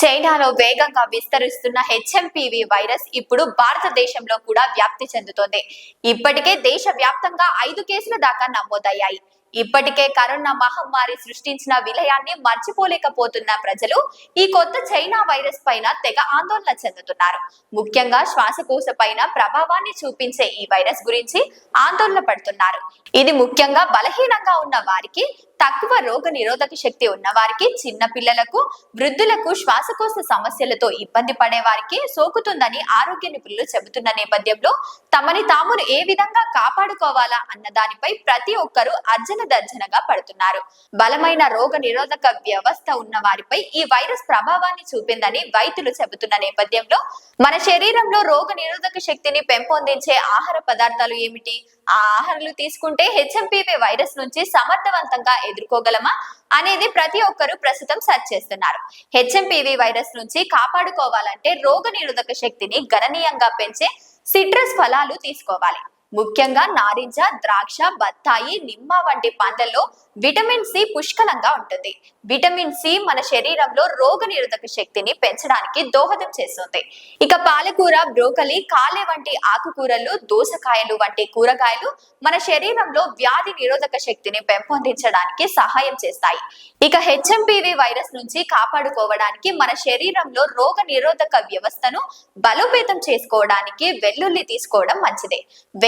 చైనాలో వేగంగా విస్తరిస్తున్న హెచ్ఎంపివి వైరస్ ఇప్పుడు భారతదేశంలో కూడా వ్యాప్తి చెందుతోంది. ఇప్పటికే దేశ వ్యాప్తంగా ఐదు కేసుల దాకా నమోదయ్యాయి. ఇప్పటికే కరోనా మహమ్మారి సృష్టించిన విలయాన్ని మర్చిపోలేకపోతున్న ప్రజలు ఈ కొత్త చైనా వైరస్ పైన తెగ ఆందోళన చెందుతున్నారు. ముఖ్యంగా శ్వాసకోశ పైన ప్రభావాన్ని చూపించే ఈ వైరస్ గురించి ఆందోళన పడుతున్నారు. ఇది ముఖ్యంగా బలహీనంగా ఉన్న వారికి తక్కువ రోగ నిరోధక శక్తి ఉన్న వారికి చిన్న పిల్లలకు వృద్ధులకు శ్వాసకోశ సమస్యలతో ఇబ్బంది పడే వారికి సోకుతుందని ఆరోగ్య నిపుణులు చెబుతున్న నేపథ్యంలో తమని తామును ఏ విధంగా కాపాడుకోవాలా అన్న దానిపై ప్రతి ఒక్కరూ అర్జన దర్జనగా పడుతున్నారు. బలమైన రోగ నిరోధక వ్యవస్థ ఉన్న వారిపై ఈ వైరస్ ప్రభావాన్ని చూపిందని వైద్యులు చెబుతున్న నేపథ్యంలో మన శరీరంలో రోగ నిరోధక శక్తిని పెంపొందించే ఆహార పదార్థాలు ఏమిటి? ఆ ఆహారాలు తీసుకుంటే హెచ్ఎంపీవీ వైరస్ నుంచి సమర్థవంతంగా ఎదుర్కోగలమా? అనేది ప్రతి ఒక్కరూ ప్రస్తుతం సెర్చ్ చేస్తున్నారు. హెచ్ఎంపీవీ వైరస్ నుంచి కాపాడుకోవాలంటే రోగ నిరోధక శక్తిని గణనీయంగా పెంచే సిట్రస్ ఫలాలు తీసుకోవాలి. ముఖ్యంగా నారింజ ద్రాక్ష బత్తాయి నిమ్మ వంటి పండ్లలో విటమిన్ సి పుష్కలంగా ఉంటుంది. విటమిన్ సి మన శరీరంలో రోగ నిరోధక శక్తిని పెంచడానికి దోహదం చేస్తుంది. ఇక పాలకూర బ్రోకలి కాలే వంటి ఆకుకూరలు దోసకాయలు వంటి కూరగాయలు మన శరీరంలో వ్యాధి నిరోధక శక్తిని పెంపొందించడానికి సహాయం చేస్తాయి. ఇక హెచ్ఎంపివి వైరస్ నుంచి కాపాడుకోవడానికి మన శరీరంలో రోగ నిరోధక వ్యవస్థను బలోపేతం చేసుకోవడానికి వెల్లుల్లి తీసుకోవడం మంచిదే.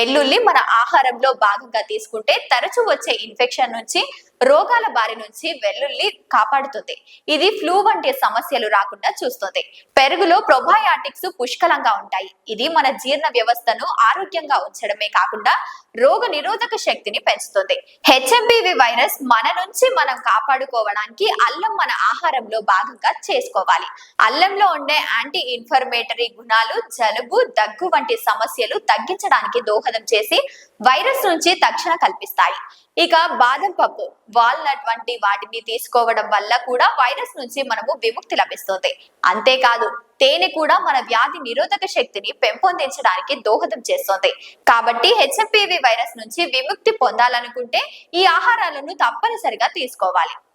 వెల్లుల్లి మన ఆహారంలో భాగంగా తీసుకుంటే తరచూ వచ్చే ఇన్ఫెక్షన్ నుంచి రోగాల బారి నుంచి వెల్లుల్లి కాపాడుతుంది. ఇది ఫ్లూ వంటి సమస్యలు రాకుండా చూస్తుంది. పెరుగులో ప్రొబయాటిక్స్ పుష్కలంగా ఉంటాయి. ఇది మన జీర్ణ వ్యవస్థను ఆరోగ్యంగా ఉంచడమే కాకుండా రోగ నిరోధక శక్తిని పెంచుతుంది. హెచ్ఎంబివి వైరస్ మన నుంచి మనం కాపాడుకోవడానికి అల్లం మన ఆహారంలో భాగంగా చేసుకోవాలి. అల్లంలో ఉండే యాంటీ ఇన్ఫర్మేటరీ గుణాలు జలుబు దగ్గు వంటి సమస్యలు తగ్గించడానికి దోహదం చేసి వైరస్ నుంచి తక్షణ కల్పిస్తాయి. ఇక బాదం పప్పు. వాల్నట్ వంటి వాటిని తీసుకోవడం వల్ల కూడా వైరస్ నుంచి మనము విముక్తి లభిస్తుంది. అంతేకాదు తేనె కూడా మన వ్యాధి నిరోధక శక్తిని పెంపొందించడానికి దోహదం చేస్తుంది. కాబట్టి హెచ్ఎంపివి వైరస్ నుంచి విముక్తి పొందాలనుకుంటే ఈ ఆహారాలను తప్పనిసరిగా తీసుకోవాలి.